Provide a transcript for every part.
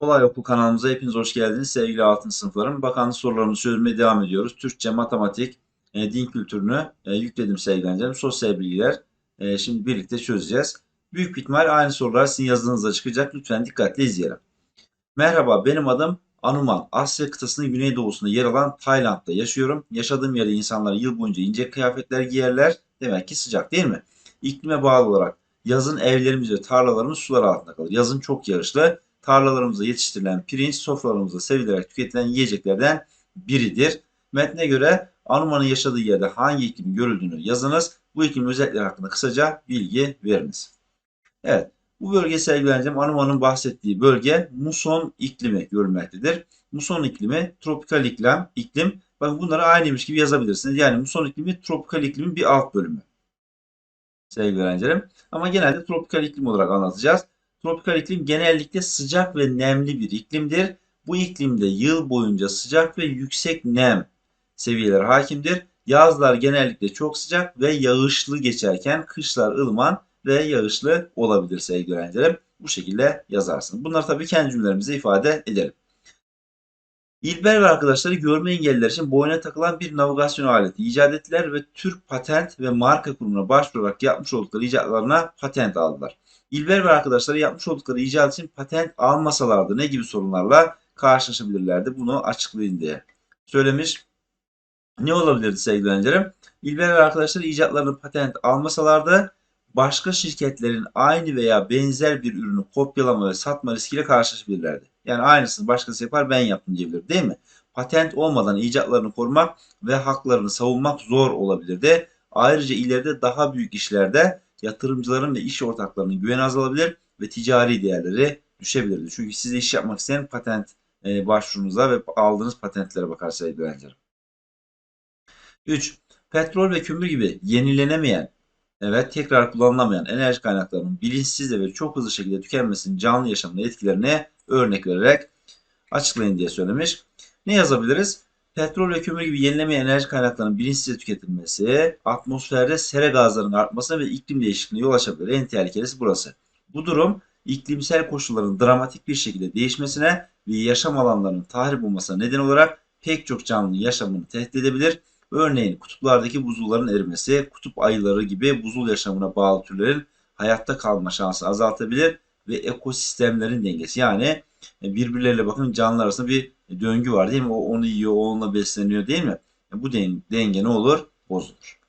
Kolay Okul kanalımıza hepiniz hoş geldiniz sevgili altın sınıflarım. Bakanlık sorularımızı çözmeye devam ediyoruz. Türkçe, matematik, e, din kültürünü e, yükledim sevgili öğrencilerim. Sosyal bilgiler e, şimdi birlikte çözeceğiz. Büyük ihtimal aynı sorular sizin yazınızda çıkacak. Lütfen dikkatle izleyelim. Merhaba benim adım Anuman. Asya kıtasının güneydoğusunda yer alan Tayland'da yaşıyorum. Yaşadığım yerde insanlar yıl boyunca ince kıyafetler giyerler. Demek ki sıcak değil mi? İklime bağlı olarak yazın evlerimiz ve tarlalarımız sular altında kalır. Yazın çok yağışlı. Tarlalarımızda yetiştirilen pirinç sofralarımızda sevilerek tüketilen yiyeceklerden biridir. Metne göre Anuman'ın yaşadığı yerde hangi iklim görüldüğünü yazınız. Bu iklim özellikleri hakkında kısaca bilgi veriniz. Evet. Bu bölge sevgili öğrencim Anuman'ın bahsettiği bölge muson iklimi görülmektedir. Muson iklimi tropikal iklim, iklim. Bakın bunları aynıymış gibi yazabilirsiniz. Yani muson iklimi tropikal iklimin bir alt bölümü. Sevgili öğrencilerim. Ama genelde tropikal iklim olarak anlatacağız. Tropikal iklim genellikle sıcak ve nemli bir iklimdir. Bu iklimde yıl boyunca sıcak ve yüksek nem seviyeleri hakimdir. Yazlar genellikle çok sıcak ve yağışlı geçerken kışlar ılıman ve yağışlı olabilir sevgili öğrencilerim. Bu şekilde yazarsın. Bunları tabii kendi cümlelerimize ifade edelim. İlber ve arkadaşları görme engelliler için boyuna takılan bir navigasyon aleti icat ettiler ve Türk Patent ve Marka Kurumu'na başvurarak yapmış oldukları icatlarına patent aldılar. İlber ve arkadaşları yapmış oldukları icat için patent almasalardı ne gibi sorunlarla karşılaşabilirlerdi bunu açıklayın diye söylemiş. Ne olabilirdi sevgili öğrencilerim? İlber ve arkadaşları icatlarını patent almasalardı başka şirketlerin aynı veya benzer bir ürünü kopyalama ve satma riskiyle karşılaşabilirlerdi. Yani aynısını başkası yapar ben yaptım diyebilir değil mi? Patent olmadan icatlarını korumak ve haklarını savunmak zor olabilirdi. Ayrıca ileride daha büyük işlerde yatırımcıların ve iş ortaklarının güveni azalabilir ve ticari değerleri düşebilirdi. Çünkü size iş yapmak isteyen patent e, başvurunuza ve aldığınız patentlere bakar öğrencilerim. 3. Petrol ve kömür gibi yenilenemeyen, evet tekrar kullanılamayan enerji kaynaklarının bilinçsizce ve çok hızlı şekilde tükenmesinin canlı yaşamına etkilerine örnek vererek açıklayın diye söylemiş. Ne yazabiliriz? Petrol ve kömür gibi yenilemeyen enerji kaynaklarının bilinçsizce tüketilmesi, atmosferde sera gazlarının artmasına ve iklim değişikliğine yol açabilir. En tehlikelisi burası. Bu durum iklimsel koşulların dramatik bir şekilde değişmesine ve yaşam alanlarının tahrip olmasına neden olarak pek çok canlının yaşamını tehdit edebilir. Örneğin kutuplardaki buzulların erimesi, kutup ayıları gibi buzul yaşamına bağlı türlerin hayatta kalma şansı azaltabilir ve ekosistemlerin dengesi yani birbirleriyle bakın canlılar arasında bir döngü var değil mi? O onu yiyor, o onunla besleniyor değil mi? Bu denge ne olur? Bozulur.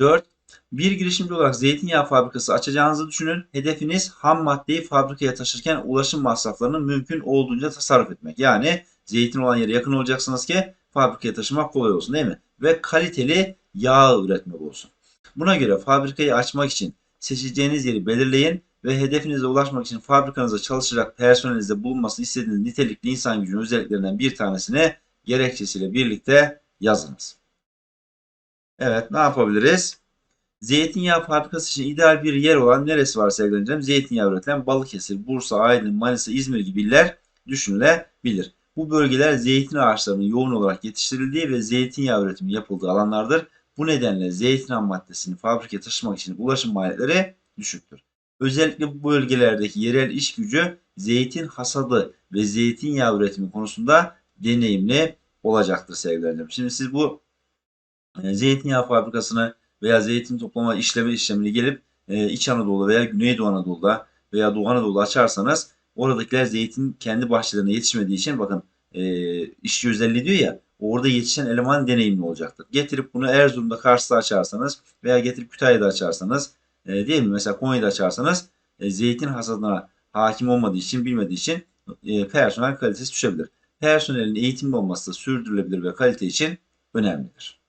4. Bir girişimci olarak zeytinyağı fabrikası açacağınızı düşünün. Hedefiniz ham maddeyi fabrikaya taşırken ulaşım masraflarını mümkün olduğunca tasarruf etmek. Yani zeytin olan yere yakın olacaksınız ki fabrikaya taşımak kolay olsun değil mi? Ve kaliteli yağ üretmek olsun. Buna göre fabrikayı açmak için seçeceğiniz yeri belirleyin ve hedefinize ulaşmak için fabrikanızda çalışacak personelinizde bulunmasını istediğiniz nitelikli insan gücünün özelliklerinden bir tanesini gerekçesiyle birlikte yazınız. Evet ne yapabiliriz? Zeytinyağı fabrikası için ideal bir yer olan neresi var sevgili öğrencilerim? Zeytinyağı üretilen Balıkesir, Bursa, Aydın, Manisa, İzmir gibi iller düşünülebilir. Bu bölgeler zeytin ağaçlarının yoğun olarak yetiştirildiği ve zeytinyağı üretimi yapıldığı alanlardır. Bu nedenle zeytin ham maddesini fabrikaya taşımak için ulaşım maliyetleri düşüktür. Özellikle bu bölgelerdeki yerel iş gücü zeytin hasadı ve zeytinyağı üretimi konusunda deneyimli olacaktır sevgili. Şimdi siz bu e, zeytinyağı fabrikasını veya zeytin toplama işleme işlemini gelip e, İç Anadolu veya Güneydoğu Anadolu'da veya Doğu Anadolu'da açarsanız oradakiler zeytin kendi bahçelerine yetişmediği için bakın e, işçi özelliği diyor ya orada yetişen eleman deneyimli olacaktır. Getirip bunu Erzurum'da Kars'ta açarsanız veya getirip Kütahya'da açarsanız e, değil mi? Mesela Konya'da açarsanız e, zeytin hasadına hakim olmadığı için bilmediği için e, personel kalitesi düşebilir. Personelin eğitimli olması sürdürülebilir ve kalite için önemlidir.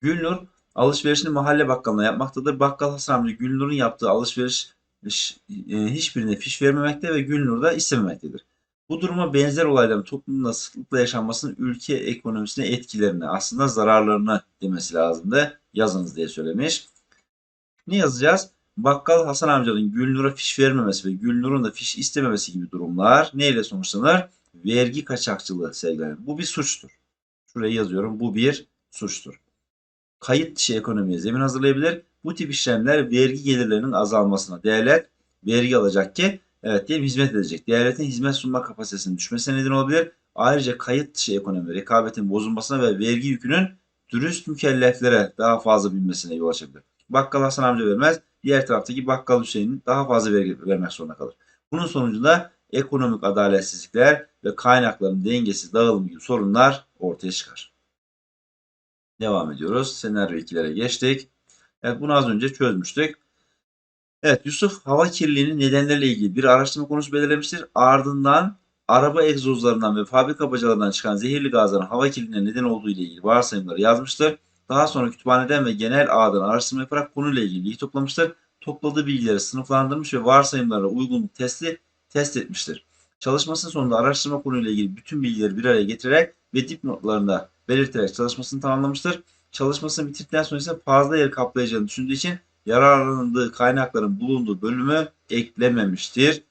Gülnur alışverişini mahalle bakkalına yapmaktadır. Bakkal Hasan amca Gülnur'un yaptığı alışveriş e, hiçbirine fiş vermemekte ve Gülnur da istememektedir. Bu duruma benzer olayların toplumda sıklıkla yaşanmasının ülke ekonomisine etkilerini aslında zararlarını demesi lazımdı. Yazınız diye söylemiş. Ne yazacağız? Bakkal Hasan amcanın Gülnur'a fiş vermemesi ve Gülnur'un da fiş istememesi gibi durumlar neyle sonuçlanır? Vergi kaçakçılığı sevgiler. Bu bir suçtur. Şuraya yazıyorum. Bu bir suçtur. Kayıt dışı ekonomiye zemin hazırlayabilir. Bu tip işlemler vergi gelirlerinin azalmasına devlet vergi alacak ki evet diyelim hizmet edecek. Devletin hizmet sunma kapasitesinin düşmesine neden olabilir. Ayrıca kayıt dışı ekonomi rekabetin bozulmasına ve vergi yükünün dürüst mükelleflere daha fazla binmesine yol açabilir. Bakkal Hasan amca vermez. Diğer taraftaki bakkal Hüseyin'in daha fazla vergi vermek zorunda kalır. Bunun sonucunda ekonomik adaletsizlikler ve kaynakların dengesiz dağılımı gibi sorunlar ortaya çıkar. Devam ediyoruz. Senaryo 2'lere geçtik. Evet bunu az önce çözmüştük. Evet Yusuf hava kirliliğinin nedenleriyle ilgili bir araştırma konusu belirlemiştir. Ardından araba egzozlarından ve fabrika bacalarından çıkan zehirli gazların hava kirliliğine neden olduğu ile ilgili varsayımları yazmıştır. Daha sonra kütüphaneden ve genel ağdan araştırma yaparak konuyla ilgili bilgi toplamıştır. Topladığı bilgileri sınıflandırmış ve varsayımlara uygunluk testi test etmiştir. Çalışmasının sonunda araştırma konuyla ilgili bütün bilgileri bir araya getirerek ve dipnotlarında belirterek çalışmasını tamamlamıştır. Çalışmasını bitirdikten sonra ise fazla yer kaplayacağını düşündüğü için yararlandığı kaynakların bulunduğu bölümü eklememiştir.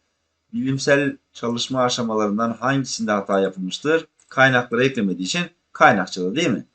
Bilimsel çalışma aşamalarından hangisinde hata yapılmıştır? Kaynakları eklemediği için kaynakçılığı değil mi?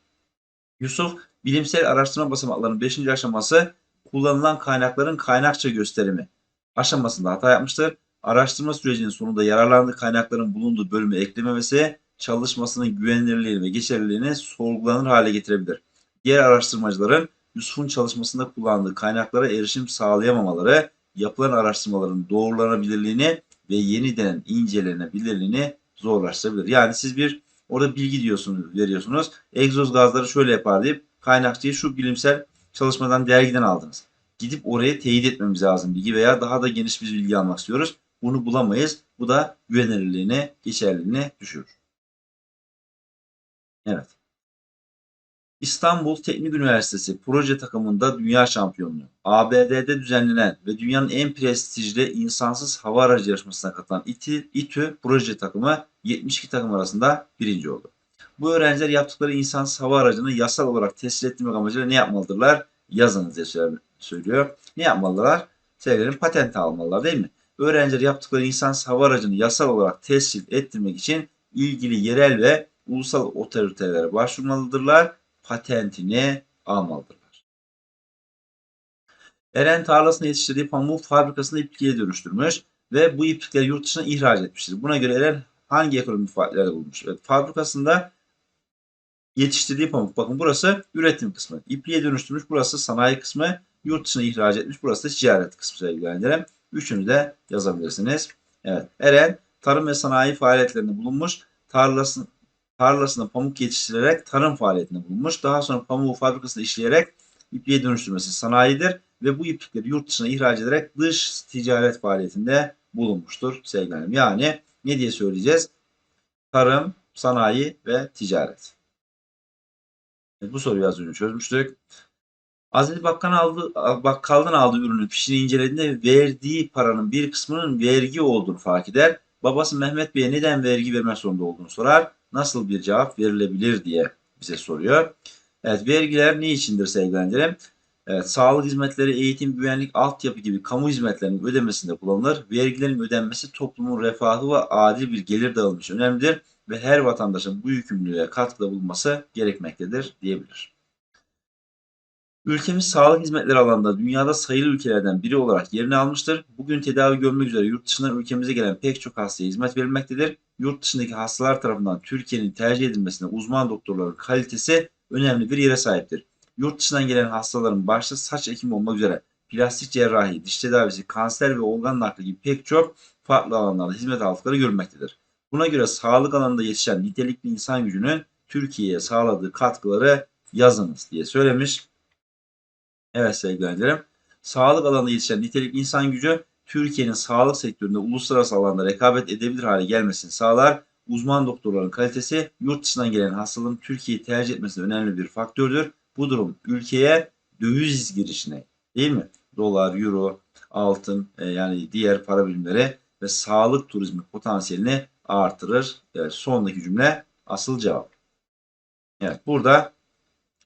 Yusuf, bilimsel araştırma basamaklarının 5. aşaması kullanılan kaynakların kaynakça gösterimi aşamasında hata yapmıştır. Araştırma sürecinin sonunda yararlandığı kaynakların bulunduğu bölümü eklememesi çalışmasının güvenilirliğini ve geçerliliğini sorgulanır hale getirebilir. Diğer araştırmacıların Yusuf'un çalışmasında kullandığı kaynaklara erişim sağlayamamaları, yapılan araştırmaların doğrulanabilirliğini ve yeniden incelenebilirliğini zorlaştırabilir. Yani siz bir orada bilgi diyorsunuz, veriyorsunuz. Egzoz gazları şöyle yapar deyip kaynakçıyı şu bilimsel çalışmadan dergiden aldınız. Gidip oraya teyit etmemiz lazım bilgi veya daha da geniş bir bilgi almak istiyoruz. Bunu bulamayız. Bu da güvenilirliğine, geçerliliğine düşürür. Evet. İstanbul Teknik Üniversitesi proje takımında dünya şampiyonluğu, ABD'de düzenlenen ve dünyanın en prestijli insansız hava aracı yarışmasına katılan İTÜ, İTÜ proje takımı 72 takım arasında birinci oldu. Bu öğrenciler yaptıkları insansız hava aracını yasal olarak tescil ettirmek amacıyla ne yapmalıdırlar? Yazınız diye söylüyor. Ne yapmalılar? Sevgilerin patent almalılar değil mi? Öğrenciler yaptıkları insansız hava aracını yasal olarak tescil ettirmek için ilgili yerel ve ulusal otoritelere başvurmalıdırlar patentini almalıdırlar. Eren tarlasını yetiştirdiği pamuk fabrikasını ipliğe dönüştürmüş ve bu iplikleri yurt dışına ihraç etmiştir. Buna göre Eren hangi ekonomik faaliyetlerde bulunmuş? Evet, fabrikasında yetiştirdiği pamuk. Bakın burası üretim kısmı. İpliğe dönüştürmüş. Burası sanayi kısmı. Yurt dışına ihraç etmiş. Burası da ticaret kısmı sevgili. Üçünü de yazabilirsiniz. Evet. Eren tarım ve sanayi faaliyetlerinde bulunmuş. Tarlasını, tarlasında pamuk yetiştirerek tarım faaliyetinde bulunmuş. Daha sonra pamuğu fabrikasında işleyerek ipliğe dönüştürmesi sanayidir ve bu iplikleri yurt dışına ihraç ederek dış ticaret faaliyetinde bulunmuştur sevgilerim. Yani ne diye söyleyeceğiz? Tarım, sanayi ve ticaret. Bu soruyu az önce çözmüştük. Azali Bakkan aldı, bakkaldan aldığı ürünü fişini incelediğinde verdiği paranın bir kısmının vergi olduğunu fark eder. Babası Mehmet Bey'e neden vergi vermek zorunda olduğunu sorar. Nasıl bir cevap verilebilir diye bize soruyor. Evet vergiler ne içindir sevgilendirim? Evet, sağlık hizmetleri, eğitim, güvenlik, altyapı gibi kamu hizmetlerinin ödemesinde kullanılır. Vergilerin ödenmesi toplumun refahı ve adil bir gelir dağılımı için önemlidir ve her vatandaşın bu yükümlülüğe katkıda bulunması gerekmektedir diyebilir. Ülkemiz sağlık hizmetleri alanında dünyada sayılı ülkelerden biri olarak yerini almıştır. Bugün tedavi görmek üzere yurt dışından ülkemize gelen pek çok hastaya hizmet verilmektedir. Yurt dışındaki hastalar tarafından Türkiye'nin tercih edilmesinde uzman doktorların kalitesi önemli bir yere sahiptir. Yurt dışından gelen hastaların başta saç ekimi olmak üzere plastik cerrahi, diş tedavisi, kanser ve organ nakli gibi pek çok farklı alanlarda hizmet aldıkları görülmektedir. Buna göre sağlık alanında yetişen nitelikli insan gücünün Türkiye'ye sağladığı katkıları yazınız diye söylemiş. Evet sevgili öğrencilerim. Sağlık alanında yetişen nitelikli insan gücü Türkiye'nin sağlık sektöründe uluslararası alanda rekabet edebilir hale gelmesini sağlar. Uzman doktorların kalitesi yurt dışından gelen hastaların Türkiye'yi tercih etmesinde önemli bir faktördür. Bu durum ülkeye döviz girişine değil mi? Dolar, euro, altın e, yani diğer para birimleri ve sağlık turizmi potansiyelini artırır. Evet, sondaki cümle asıl cevap. Evet burada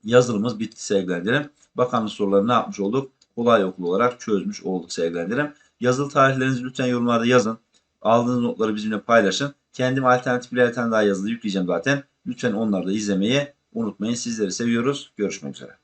yazılımız bitti sevgilendirim. Bakanlık sorularını ne yapmış olduk? Kolay okul olarak çözmüş olduk sevgilendirim. Yazılı tarihlerinizi lütfen yorumlarda yazın. Aldığınız notları bizimle paylaşın. Kendim alternatif bir tane daha yazılı yükleyeceğim zaten. Lütfen onları da izlemeyi unutmayın. Sizleri seviyoruz. Görüşmek üzere.